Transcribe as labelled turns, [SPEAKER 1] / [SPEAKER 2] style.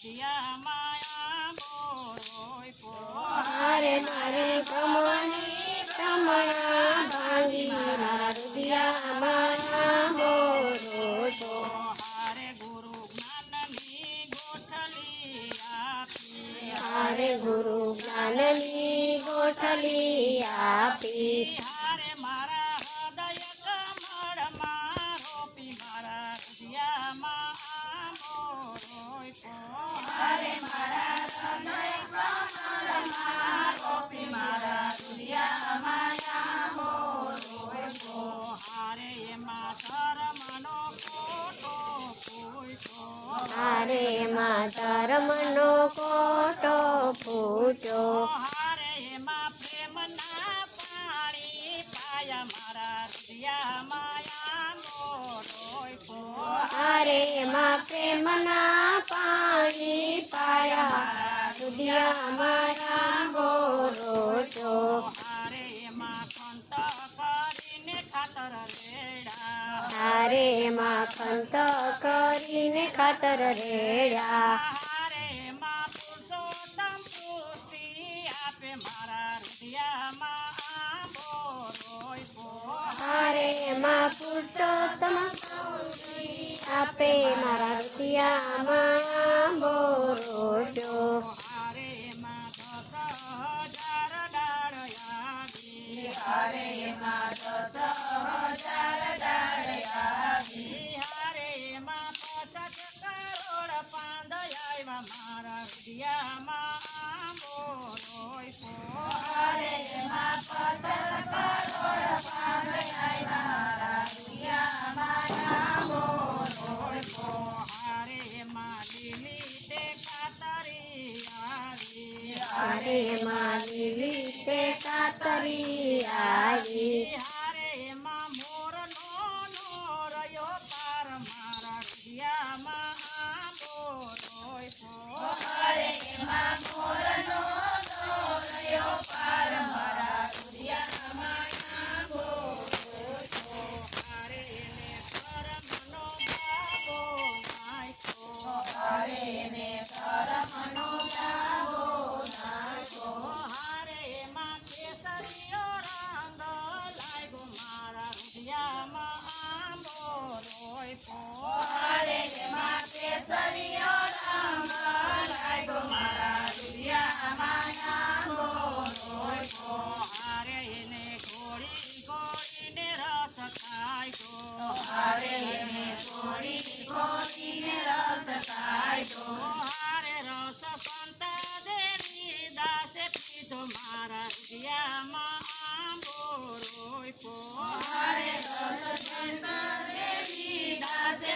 [SPEAKER 1] દિયા માયા મોરોય પોરે નરે કમણી કમણા ભાંગી મારું દિયા માયા મોરોય હારે ગુરુ જ્ઞાનની ગોઠલી આપી હારે ગુરુ જ્ઞાનની ગોઠલી આપી
[SPEAKER 2] હારે હારે માં ધર્મનો કોટો ફૂટ્યો
[SPEAKER 1] હારે એમાં પ્રેમના પાણી પાયા મારા હૃદયમાં આંબો રોપ્યો.
[SPEAKER 2] હારે માં પ્રેમના પાણી પાયા હૃદયમાં આંબો રોટો
[SPEAKER 1] હારે એમાં તો કરીને ખાતર રેડા
[SPEAKER 2] હારે માં ખંત કરીને ખાતર રેડ્યા
[SPEAKER 1] હારે એમાં પુરુષોત્તમ પુષ્ટિ આપે મારા હૃદયમાં.
[SPEAKER 2] હારે માં પુરુષોત્તમ આપે મારા રોટો
[SPEAKER 1] આવી. મારી
[SPEAKER 2] માં લીલી તે કાતરી આવી
[SPEAKER 1] આંબો રોપ્યો. હારે એમાં કેસરીયો રંગ લાગ્યો મારા હૃદયમાં આંબો રોપ્યો. હારે એને ઘોડી ઘોડીને રસ ખાયો. હારે એને ઘોડી ઘોડીને રસ ખાયો. હારે રસ સંતા દેવી દાસે પીધો મારા હૃદયમાં આંબો રોપ્યો. હારે રસ સંતા